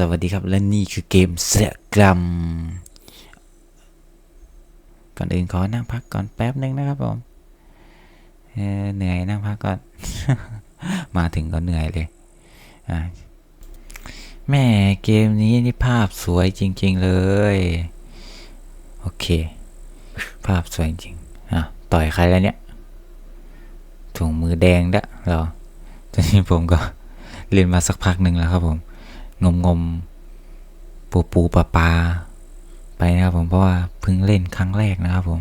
สวัสดีครับ และนี่คือเกมเสยกรรมก่อนอื่นขอนั่งพักก่อนแป๊บนึงนะครับผมเเหนื่อยนั่งพักก่อน มาถึงก็เหนื่อยเลยแม่เกมนี้นี่ภาพสวยจริง ๆเลย โอเค ภาพสวยจริงอะต่อยใครแล้วเนี่ยถุงมือแดงดะเหรอตอนนี้ผมก็เล่นมาสักพักหนึ่งแล้วครับผม งมงมปูปูปลาปลาไปนะครับผมเพราะว่าเพิ่งเล่นครั้งแรกนะครับผม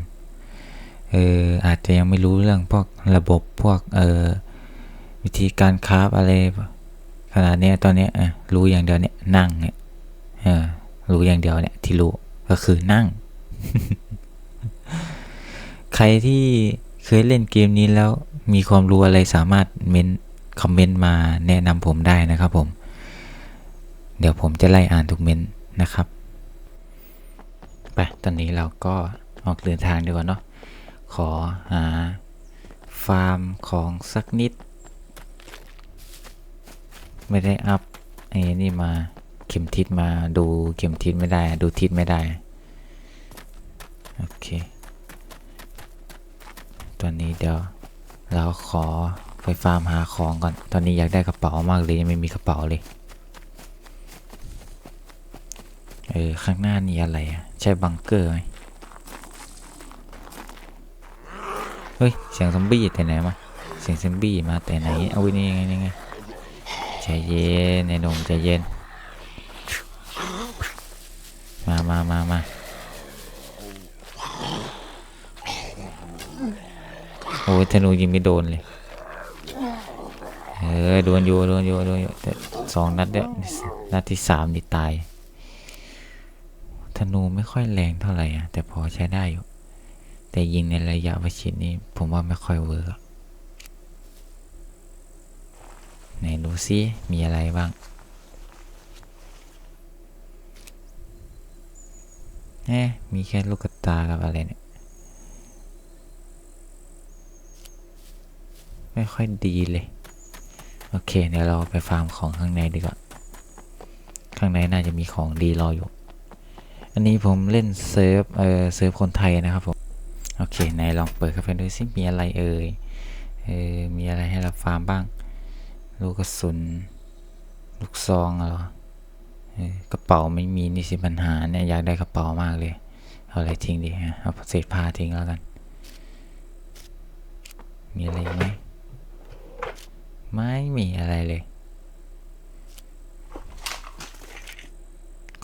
เอออาจจะยังไม่รู้เรื่องพวกระบบพวกเออวิธีการคราฟอะไรขนาดเนี้ยตอนเนี้ยรู้อย่างเดียวเนี่ยนั่งเนี่ยรู้อย่างเดียวเนี่ยที่รู้ก็คือนั่ง ใครที่เคยเล่นเกมนี้แล้วมีความรู้อะไรสามารถเม้นคอมเมนต์มาแนะนำผมได้นะครับผม เดี๋ยวผมจะไล่อ่านทุกเมนนะครับ ไป ตอนนี้เราก็ออกเดินทางดีกว่าเนาะ ขอหาฟาร์มของสักนิด ไม่ได้อัพไอ้นี่มาเข็มทิศมาดูเข็มทิศไม่ได้ ดูทิศไม่ได้ โอเค ตอนนี้เดี๋ยวเราขอไปฟาร์มหาของก่อน ตอนนี้อยากได้กระเป๋ามากเลยยังไม่มีกระเป๋าเลย เออข้างหน้านี่อะไรอะ ใช่บังเกอร์ไหมเฮ้ย เสียงซอมบี้แต่ไหนมาเสียงซอมบี้มาแต่ไหน เอาไว้นี่ยังไงยังไงใจเย็นในนมใจเย็น มามามามาโอ้ยธนูยิงไม่โดนเลยเออโดนอยู่โดนอยู่โดนอยู่แต่สองนัดเด้อนัดที่สามนี่ตาย ธนูไม่ค่อยแรงเท่าไหร่อะแต่พอใช้ได้อยู่ แต่ยิงในระยะประชิดนี่ผมว่าไม่ค่อยเวิร์กไหนดูซิมีอะไรบ้างเอ๊ะมีแค่ลูกกระตากับอะไรเนี่ย ไม่ค่อยดีเลย โอเคเดี๋ยวเราไปฟาร์มของข้างในดีกว่า ข้างในน่าจะมีของดีรออยู่ อันนี้ผมเล่นเซิร์ฟเออเซิร์ฟคนไทยนะครับผม โอเคไหนลองเปิดเข้าไปดูซิมีอะไรเอ่ยเออมีอะไรให้เราฟาร์มบ้าง ลูกกระสุน ลูกซองเหรอเออกระเป๋าไม่มีนี่สิปัญหาเนี่ยอยากได้กระเป๋ามากเลยเอาอะไรทิ้งดีฮะเอาเศษผ้าทิ้งแล้วกัน มีอะไรไหมไม่มีอะไรเลย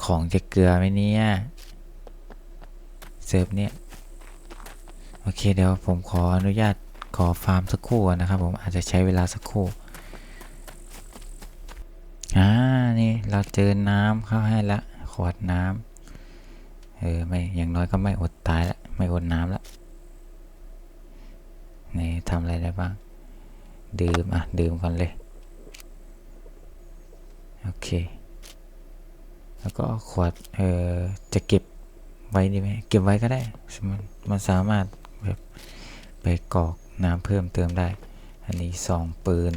ของจะเกลือไหมเนี่ยเซิร์ฟเนี่ยโอเคเดี๋ยวผมขออนุญาตขอฟาร์มสักครู่นนะครับ ผมอาจจะใช้เวลาสักครู่อ่านี่เราเจอน้ำเข้าให้ละขวดน้ำเออไม่อย่างน้อยก็ไม่อดตายละไม่อดน้ำละนี่ทำอะไรได้บ้าง ดื่ม อะ ดื่มก่อนเลย โอเค แล้วก็ขวดเออจะเก็บไว้ดีไหมเก็บไว้ก็ได้มันมันสามารถแบบไปกรอกน้ำเพิ่มเติมได้ อันนี้ซองปืน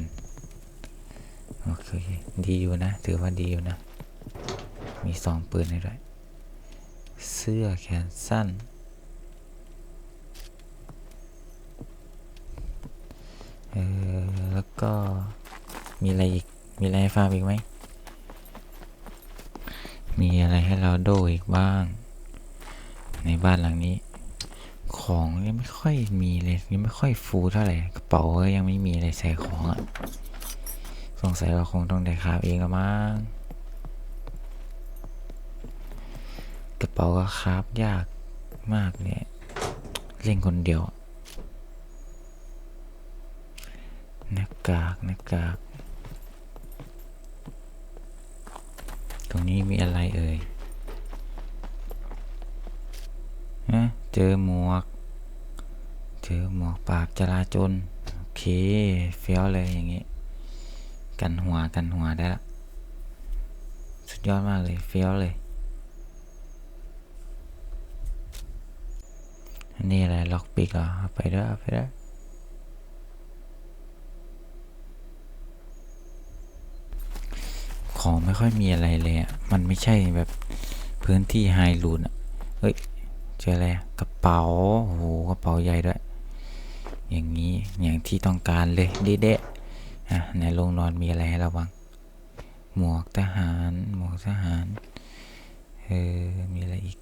โอเคดีอยู่นะ ถือว่าดีอยู่นะ มีซองปืนให้ด้วยเสื้อแขนสั้น เออแล้วก็มีอะไรอีก มีอะไรให้ฟาร์มอีกไหม มีอะไรให้เราโดอีกบ้าง ในบ้านหลังนี้ ของยังไม่ค่อยมีเลยยังไม่ค่อยฟูเท่าไหร่กระเป๋าก็ยังไม่มีอะไรใส่ของอะ่ะสงสัยเราคงต้องได้คราบเองละมั้งกระเป๋าก็คราบยากมากเนี่ยเล่นคนเดียวหน้ากากหน้ากาก รงนี้มีอะไรเอ่ยฮะเจอหมวก เจอหมวกปราบจราจนโอเคเฟี้ยวเลยอย่างงี้ กันหัวกันหัวได้ละ สุดยอดมากเลยเฟี้ยวเลย อันนี้อะไรล็อกปิกเหรอเอาไปด้วยเอาไปด้วย ของไม่ค่อยมีอะไรเลยอะ มันไม่ใช่แบบพื้นที่ไฮรูนอะ เฮ้ย เจออะไรกระเป๋าโอ้โหกระเป๋าใหญ่ด้วย อย่างนี้ อย่างที่ต้องการเลยเด๊ะๆอะในโรงนอนมีอะไรให้ระวัง หมวกทหาร หมวกทหาร เออ มีอะไรอีก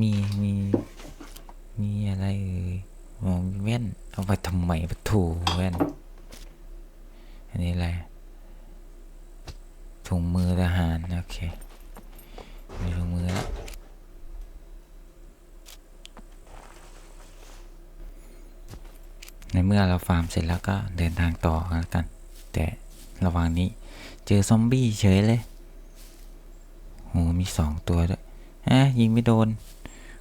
มี มี มีอะไรเอ่ยมองแว่น เอาไปทำไมปะถูแว่นันนี้อะไรถุงมือทหาร โอเค มีถุงมือแล้วในเมื่อเราฟาร์มเสร็จแล้วก็เดินทางต่อกันแล้วกัน แต่ระหว่างนี้เจอซอมบี้เฉยเลยโหมีสองตัวด้วยฮะยิงไม่โดน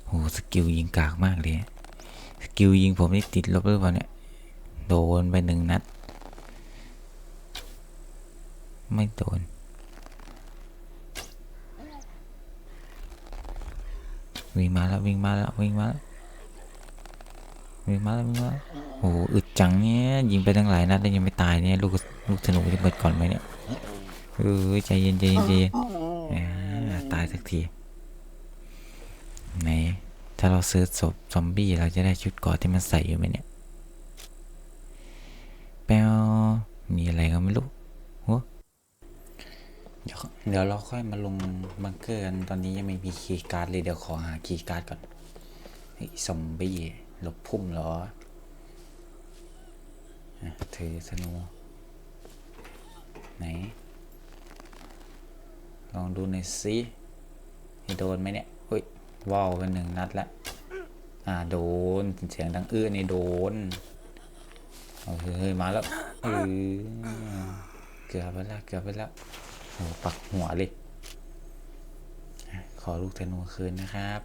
โหสกิลยิงกากมากเลย สกิลยิงผมนี่ติดลบหรือเปล่าเนี่ย โดนไปหนึ่งนัด ไม่โดน วิ่งมาแล้ววิ่งมาแล้ววิ่งมาแล้ววิ่งมาแล้ววิ่งมาแล้วโอ้โหอึดจังเนี่ยยิงไปตั้งหลายนัดแล้วยังไม่ตายเนี่ยลูกลูกธนูจะเบิดก่อนไหมเนี่ยเออใจเย็นใจเย็นใจเย็นตายสักทีไหนถ้าเราซื้อศพซอมบี้เราจะได้ชุดกราะที่มันใส่อยู่ไหมเนี่ยแปวมีอะไรก็ไม่รู้ เดี๋ยวเราค่อยมาลงบังเกอร์กันตอนนี้ยังไม่มีคีย์การ์ดเลยเดี๋ยวขอหาคีย์การ์ดก่อนเฮ้มบี้หลบพุ่มเหรอถือธนูไหน ลองดูหน่อยสิโดนไหมเนี่ยเฮ้ยว้าวเป็นหนึ่งนัดละอ่าโดนเสียงดังอื้อนี่โดนเฮ้ยมาแล้วเกือบไปแล้วเกือบไปแล้ว ปักหัวเลย ขอลูกธนูคืนนะครับ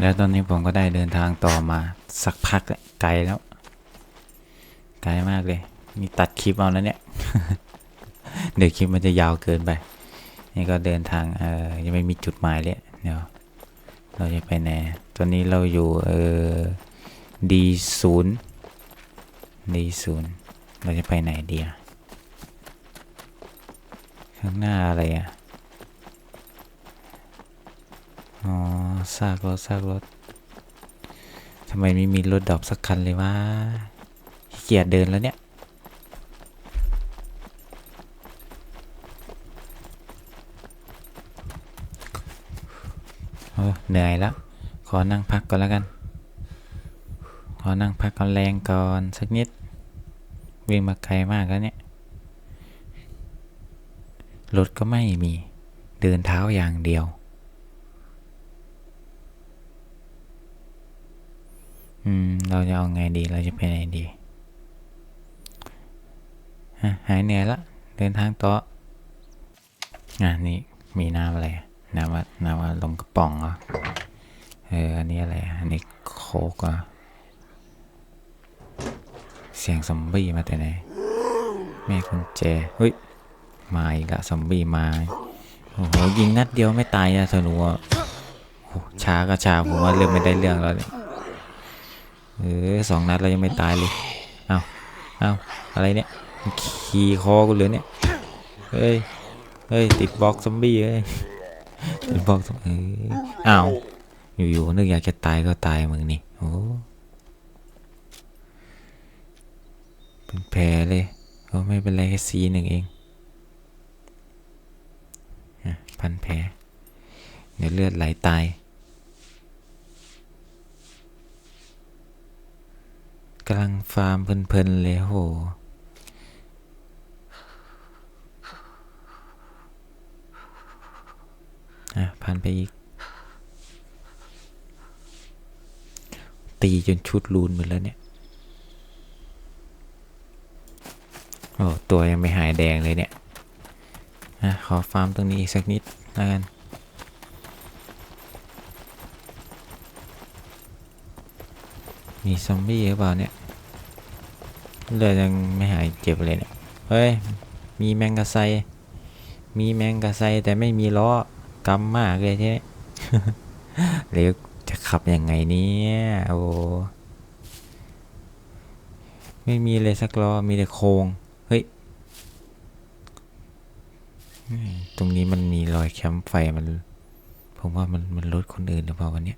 แล้วตอนนี้ผมก็ได้เดินทางต่อมาสักพักแล้วไกลแล้ว ไกลมากเลยนี่ตัดคลิปเอาแล้วเนี่ย เดี๋ยวคลิปมันจะยาวเกินไป นี่ก็เดินทางเออยังไม่มีจุดหมายเลยเดี๋ยวเราจะไปไหนตอนนี้เราอยู่เออ D ศูนย์ D ศูนย์เราจะไปไหนดีอะ ข้างหน้าอะไรอะ อ๋อซากรถซากรถทำไมไม่มีรถดอกสักคันเลยวะขี้เกียจเดินแล้วเนี่ย โอ้เหนื่อยแล้ว ขอนั่งพักก่อนแล้วกัน ขอนั่งพักก่อนแรงก่อนสักนิด วิ่งมาไกลมากแล้วเนี่ย รถก็ไม่มี เดินเท้าอย่างเดียว อืม เราจะเอาไงดี เราจะไปไหนดีหายเหนื่อยละ เดินทางต่ออะนี่มีน้ำอะไร น้ำว่าน้ำว่าลงกระป๋องเหรอ เออ อันนี้อะไร อันนี้โคกอะเสียงซอมบี้มาแต่ไหน แม่กุญแจเฮ้ย มาอีกละซอมบี้มา โอ้โห ยิงนัดเดียวไม่ตายอะธนูอะช้าก็ช้าผมว่าเริ่มไม่ได้เรื่องแล้วเนี่ยเออสองนัดเรายังไม่ตายเลย เอาเอาอะไรเนี่ย ขี่คอกูเหลือเนี่ย เฮ้ย เฮ้ย ติดบล็อกซอมบี้เฮ้ย ติดบล็อกซอมเอออ้าอยู่ๆนึกอยากจะตายก็ตายมึงนี่ โอ้ เป็นแผลเลยโอ้ไม่เป็นไรแค่ซีหนึ่งเองอะ พันแผลเดี๋ยวเลือดไหลตาย กำลังฟาร์มเพลินๆเลยโหอะผ่านไปอีก ตีจนชุดรูนหมดแล้วเนี่ย โอ้ ตัวยังไม่หายแดงเลยเนี่ย อะขอฟาร์มตรงนี้อีกสักนิดแล้วกันมีซอมบี้หรือเปล่าเนี่ยเลือดยังไม่หายเจ็บเลยเนี่ย เฮ้ย มีแมงกะไซ มีแมงกะไซแต่ไม่มีล้อกำมากเลยทีนี้แล้วจะขับยังไงเนี่ยโอ้ไม่มีเลยสักล้อ มีแต่โครง เฮ้ยอืม ตรงนี้มันมีรอยแคมป์ไฟมัน ผมว่ามันมันรถคนอื่นหรือเปล่าวันนี้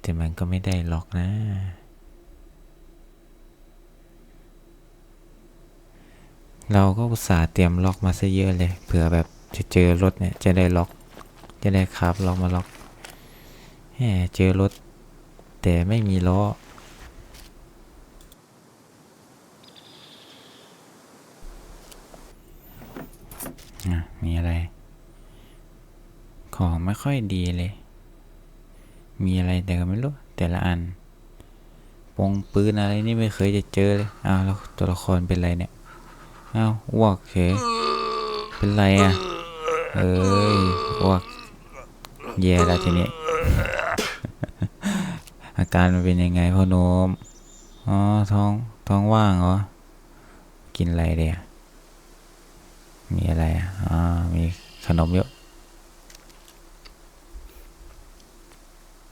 แต่มันก็ไม่ได้ล็อกนะ เราก็อุตส่าห์เตรียมล็อกมาซะเยอะเลยเผื่อแบบจะเจอรถเนี่ยจะได้ล็อก จะได้คาบล็อกมาล็อกแหมเจอรถ แต่ไม่มีล้อ อะ มีอะไร ของไม่ค่อยดีเลย มีอะไรแต่ก็ไม่รู้ แต่ละอัน ปงปืนอะไรนี่ไม่เคยจะเจอเลยอ้าวแล้วตัวละครเป็นไรเนี่ยอ้าวอ้วกเฉยเป็นไรอะ เอ้ยอ้วกแย่แล้วทีนี้อาการมันเป็นยังไงพ่อหนม อ๋อท้องท้องว่างเหรอ กินอะไรเดีย มีอะไรอะอ๋อมีขนมเยอะ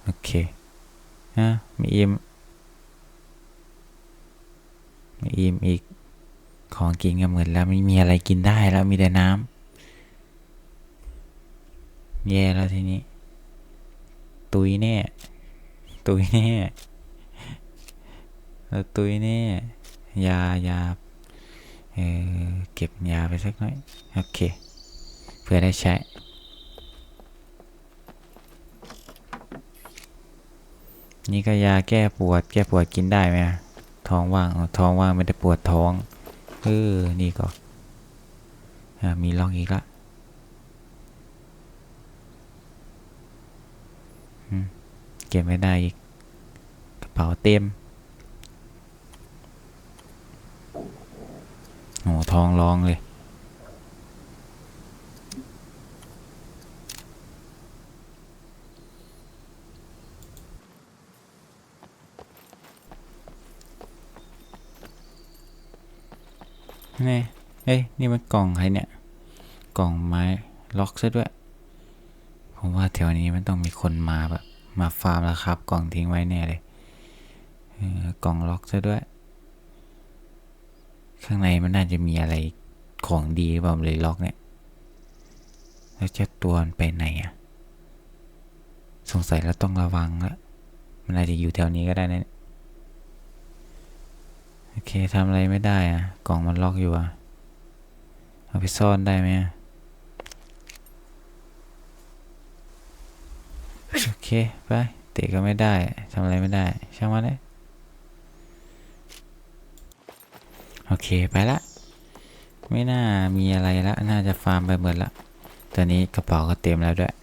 โอเคฮะมีอิ่มมีอิ่มอีก ของกินก็เหมือนแล้วไม่มีอะไรกินได้แล้วมีแต่น้ำแย่แล้วทีนี้ ตุยแน่ ตุยแน่ตุยแน่ยายา เออเก็บยาไปสักหน่อย โอเค เพื่อได้ใช้ นี่ก็ยาแก้ปวด แก้ปวดกินได้ไหมท้องว่างท้องว่างไม่ได้ปวดท้อง เออ นี่ก็มีล็อกอีกละเก็บไม่ได้อีก กระเป๋าเต็ม โอ้ท้องร้องเลย นี่ เอ้ย นี่มันกล่องใครเนี่ย กล่องไม้ล็อกซะด้วย ผมว่าแถวนี้มันต้องมีคนมาแบบ มาฟาร์มแล้วครับ กล่องทิ้งไว้แน่เลย กล่องล็อกซะด้วย ข้างในมันน่าจะมีอะไรของดีหรือเปล่าเลยล็อกเนี่ย แล้วเจ้าตัวมันไปไหนอะสงสัยเราต้องระวังละ มันอาจจะอยู่แถวนี้ก็ได้นะ โอเคทำอะไรไม่ได้อะกล่องมันล็อกอยู่อะเอาไปซ่อนได้ไหมโอเค ไป เตะก็ไม่ได้ทำอะไรไม่ได้ ช่างมันเลย โอเคไปละ ไม่น่ามีอะไรละ น่าจะฟาร์มไปหมดละ ตอนนี้กระเป๋าก็เต็มแล้วด้วย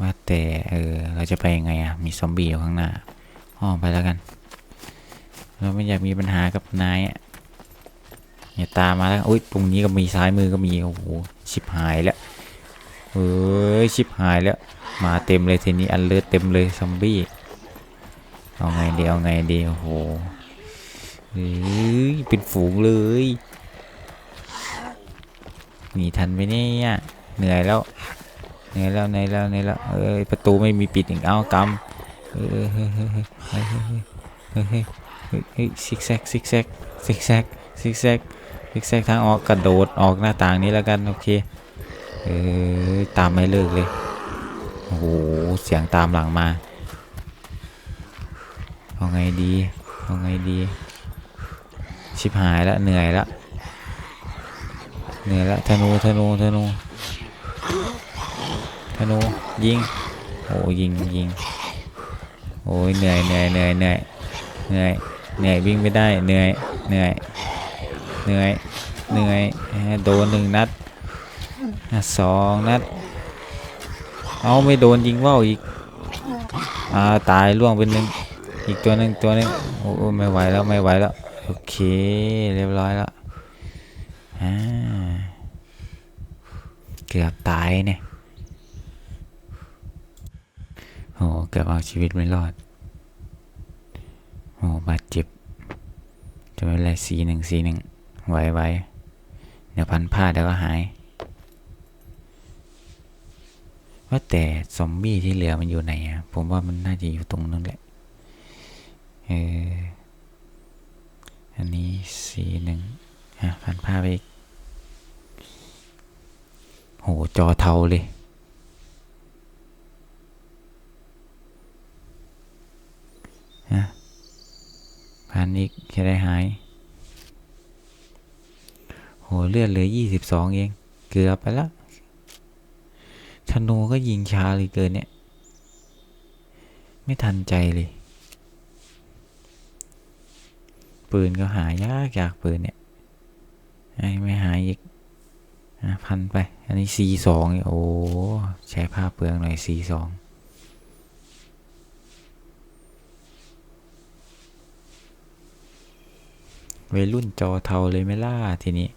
ว่าแต่เออเราจะไปยังไงอะมีซอมบี้อยู่ข้างหน้าอ้อมไปแล้วกัน เราไม่อยากมีปัญหากับนายอะอย่าตามมาแล้วอุ้ยตรงนี้ก็มีซ้ายมือก็มีโอ้โหชิบหายแล้วเฮ้ยชิบหายแล้ว มาเต็มเลยทีนี้อันเลือดเต็มเลยซอมบี้เอาไงดีเอาไงดีโอ้โห เฮ้ยเป็นฝูงเลยหนีทันไหมเนี่ยเหนื่อยแล้วเหนื่อยแล้วเหนื่อยแล้วเหนื่อยแล้วเอ้ยประตูไม่มีปิดอีกเอ้ากำเฮ้ยเฮ้ยเฮ้ยเฮ้ยเฮ้ยเฮ้ยเฮ้ยเฮ้ยเฮ้ยซิกแซกซิกแซกซิกแซกซิกแซกซิกแซกทางออกกระโดดออกหน้าต่างนี้แล้วกันโอเคเออตามไม่เลิกเลยโอ้โหเสียงตามหลังมาเอาไงดีเอาไงดี ชิบหายแล้วเหนื่อยแล้วเหนื่อยแล้วธนูธนูธนูธนูยิงโอ้ยิงยิงโอ้ยเหนื่อยเหนื่อยเหนื่อยเหนื่อยเหนื่อยเหนื่อยวิ่งไม่ได้เหนื่อยเหนื่อยเหนื่อยเหนื่อยโดนหนึ่งนัดสองนัดเอาไม่โดนยิงว่าวอีกอ่าตายล่วงเป็นหนึ่งอีกตัวหนึ่งตัวหนึ่งโอ้โอ้ไม่ไหวแล้วไม่ไหวแล้ว โอเค เรียบร้อยแล้วอ่าเกือบตายเนี่ยโอ้เกือบเอาชีวิตไม่รอดโอ้บาดเจ็บ จะไม่เป็นไรสีหนึ่งสีหนึ่งไว้ไว้เดี๋ยวพันผ้าเดี๋ยวก็หาย ว่าแต่ซอมบี้ที่เหลือมันอยู่ไหนอะ ผมว่ามันน่าจะอยู่ตรงนั้นแหละ เออ อันนี้สีหนึ่งอะพันผ้าไปอีกโหจอเทาเลยฮะพันอีกจะได้หาย โหเลือดเหลือยี่สิบสองเอง เกือบไปแล้วธนูก็ยิงช้าเลยเกินเนี่ย ไม่ทันใจเลย ปืนก็หายากยากปืนเนี่ยไอ้ไม่หายอีกอะพันไป อันนี้ C สองโอ้ใช้ผ้าเปลืองหน่อย C สองวัยรุ่นจอเทาเลยไม่ล่าทีนี้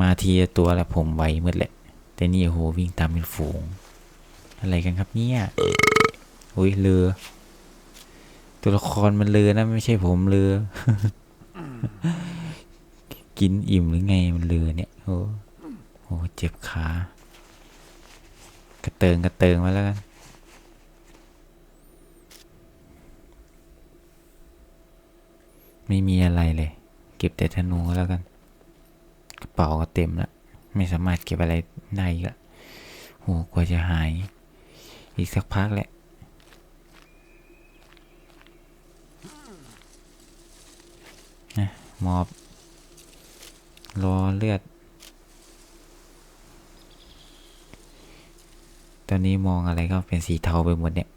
มาทีตัวละผมไวหมดแหละ แต่นี่โอ้โหวิ่งตามเป็นฝูง อะไรกันครับเนี่ย อุ้ยเรือ ตัวละครมันเรือนะ ไม่ใช่ผมเรือ กินอิ่มหรือไงมันเรือเนี่ยโอ้โหเจ็บขากระเติงกระเติงมาแล้วกันไม่มีอะไรเลย เก็บแต่ธนูก็แล้วกัน กระเป๋าก็เต็มแล้วไม่สามารถเก็บอะไรได้อีกละโหกว่าจะหาย อีกสักพักแหละ มอบ รอเลือด ตอนนี้มองอะไรก็เป็นสีเทาไปหมดเนี่ย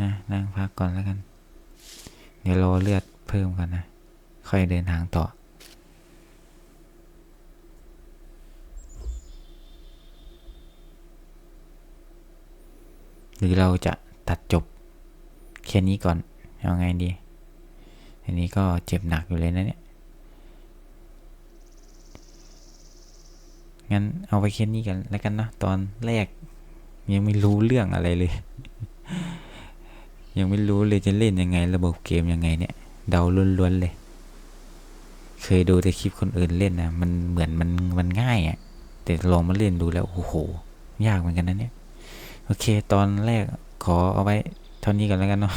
นะนั่งพักก่อนแล้วกัน เดี๋ยวรอเลือดเพิ่มก่อนนะ ค่อยเดินทางต่อหรือเราจะ ตัดจบแค่นี้ก่อนเอาไงดี อันนี้ก็เจ็บหนักอยู่เลยนะเนี่ย งั้นเอาไปแค่นี้กันแล้วกันนะ ตอนแรก ยังไม่รู้เรื่องอะไรเลย ยังไม่รู้เลยจะเล่นยังไง ระบบเกมยังไงเนี่ย เดาล้วนๆเลย เคยดูแต่คลิปคนอื่นเล่นนะมันเหมือนมันมันง่ายอะ่ะ แต่ลองมาเล่นดูแล้วโอ้โห ยากเหมือนกันนะเนี่ย โอเค ตอนแรก ขอเอาไว้เท่านี้กันแล้วกันเนาะ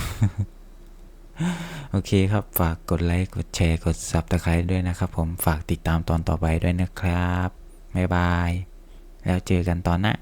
โอเคครับ ฝากกดไลค์ กดแชร์ กดซับสไคร b e ด้วยนะครับผม ฝากติดตามตอนต่อไปด้วยนะครับ บ๊ายบาย แล้วเจอกันตอนหน้า